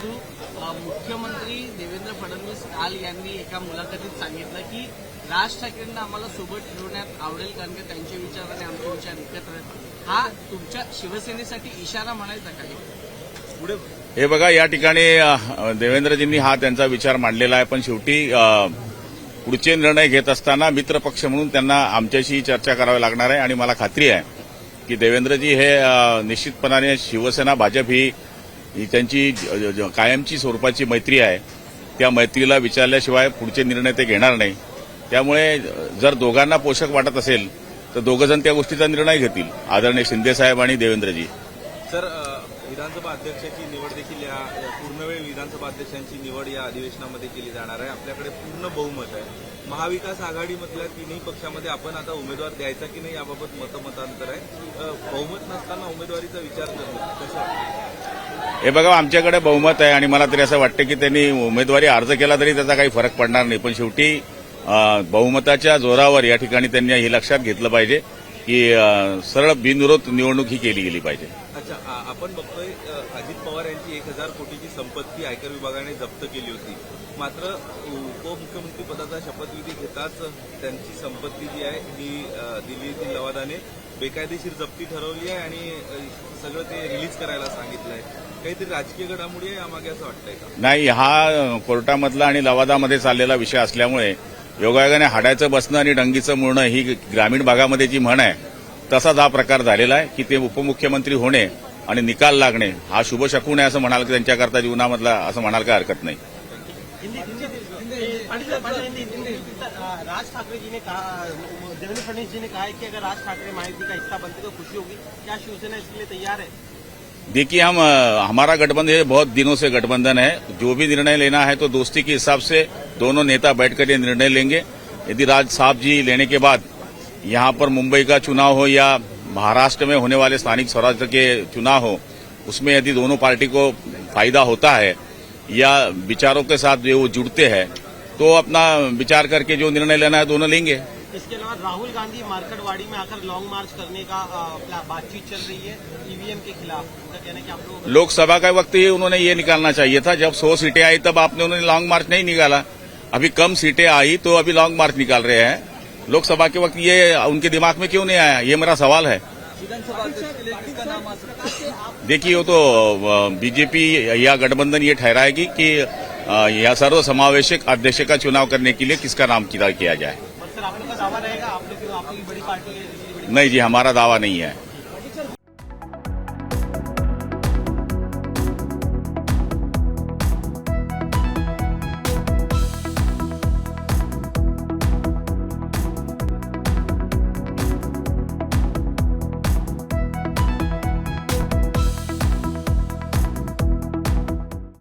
परंतु मुख्यमंत्री देवेंद्र फडणवीस काल यांनी एका मुलाखतीत सांगितलं की राज ठाकरेंना आम्हाला सोबत ठेवण्यात आवडेल कारण की त्यांचे विचार आणि आमचे विचार एकत्र आहेत. हा तुमच्या शिवसेनेसाठी इशारा म्हणायचा काही हे बघा या ठिकाणी देवेंद्रजींनी हा त्यांचा विचार मांडलेला आहे. पण शेवटी पुढचे निर्णय घेत असताना मित्रपक्ष म्हणून त्यांना आमच्याशी चर्चा करावी लागणार आहे. आणि मला खात्री आहे की देवेंद्रजी हे निश्चितपणाने शिवसेना भाजप ही त्यांची ज- कायमची स्वरूपाची मैत्री आहे. त्या मैत्रीला विचारल्याशिवाय पुढचे निर्णय ते घेणार नाही. त्यामुळे जर दोघांना पोषक वाटत असेल तर दोघंजण त्या गोष्टीचा निर्णय घेतील. आदरणीय शिंदेसाहेब आणि देवेंद्रजी. सर विधानसभा अध्यक्षाची निवड देखील या पूर्णवेळ विधानसभा अध्यक्षांची निवड या अधिवेशनामध्ये केली जाणार आहे. आपल्याकडे पूर्ण बहुमत आहे. महाविकास आघाडीमधल्या तिन्ही पक्षामध्ये आपण आता उमेदवार द्यायचा की नाही याबाबत मतमतांतर आहे. बहुमत नसताना उमेदवारीचा विचार करणं कसं हे बघा आमच्याकडे बहुमत आहे आणि मला तरी असं वाटतं की त्यांनी उमेदवारी अर्ज केला तरी त्याचा काही फरक पडणार नाही. पण शेवटी बहुमताच्या जोरावर या ठिकाणी त्यांनी हे लक्षात घेतलं पाहिजे. की सरळ बिनविरोध निवडणूक ही केली गेली पाहिजे. अच्छा आपण बघतोय अजित पवार यांची एक हजार कोटीची संपत्ती आयकर विभागाने जप्त केली होती. मात्र उपमुख्यमंत्री पदाचा शपथविधी घेताच त्यांची संपत्ती जी आहे ही दिल्लीतील लवादाने बेकायदेशीर जप्ती ठरवली आहे आणि सगळं ते रिलीज करायला सांगितलं आहे. काहीतरी राजकीय घडामोडी आहे यामागे असं वाटतंय का? नाही हा कोर्टामधला आणि लवादामध्ये चाललेला विषय असल्यामुळे योगायोगाने हाडायचं बसणं आणि डंगीचं मुळणं ही ग्रामीण भागामध्ये जी म्हण आहे तसाच हा प्रकार झालेला आहे की ते उपमुख्यमंत्री होणे आणि निकाल लागणे हा शुभ शकून आहे असं म्हणाल की त्यांच्याकरता जीवनामधला असं म्हणाल काय हरकत नाही. राज ठाकरे जी ने कहा देवेंद्र फडणवीस जी ने कहा है कि अगर राज ठाकरे महायुति का हिस्सा बनते तो खुशी होगी? क्या शिवसेना इसके लिए तैयार है? देखिए, हम हमारा गठबंधन बहुत दिनों से गठबंधन है। जो भी निर्णय लेना है तो दोस्ती के हिसाब से दोनों नेता बैठकर ये निर्णय लेंगे। यदि राज साहब जी लेने के बाद यहाँ पर मुंबई का चुनाव हो या महाराष्ट्र में होने वाले स्थानिक स्वराज्य के चुनाव हो, उसमें यदि दोनों पार्टी को फ़ायदा होता है या विचारों के साथ जो वो जुड़ते हैं तो अपना विचार करके जो निर्णय लेना है दोनों लेंगे। इसके अलावा राहुल गांधी मार्केटवाड़ी में आकर लॉन्ग मार्च करने का बातचीत चल रही है ईवीएम के खिलाफ। उनका कहना है कि आप लोग लोकसभा का वक्त ही उन्होंने ये निकालना चाहिए था। जब सौ सीटें आई तब आपने उन्होंने लॉन्ग मार्च नहीं निकाला। अभी कम सीटें आई तो अभी लॉन्ग मार्च निकाल रहे हैं। लोकसभा के वक्त ये उनके दिमाग में क्यों नहीं आया? ये मेरा सवाल है। देखिए वो तो बीजेपी या गठबंधन ये ठहराएगी कि यह सर्व समावेशक अध्यक्ष का चुनाव करने के लिए किसका नाम किया जाए। नहीं जी हमारा दावा नहीं है।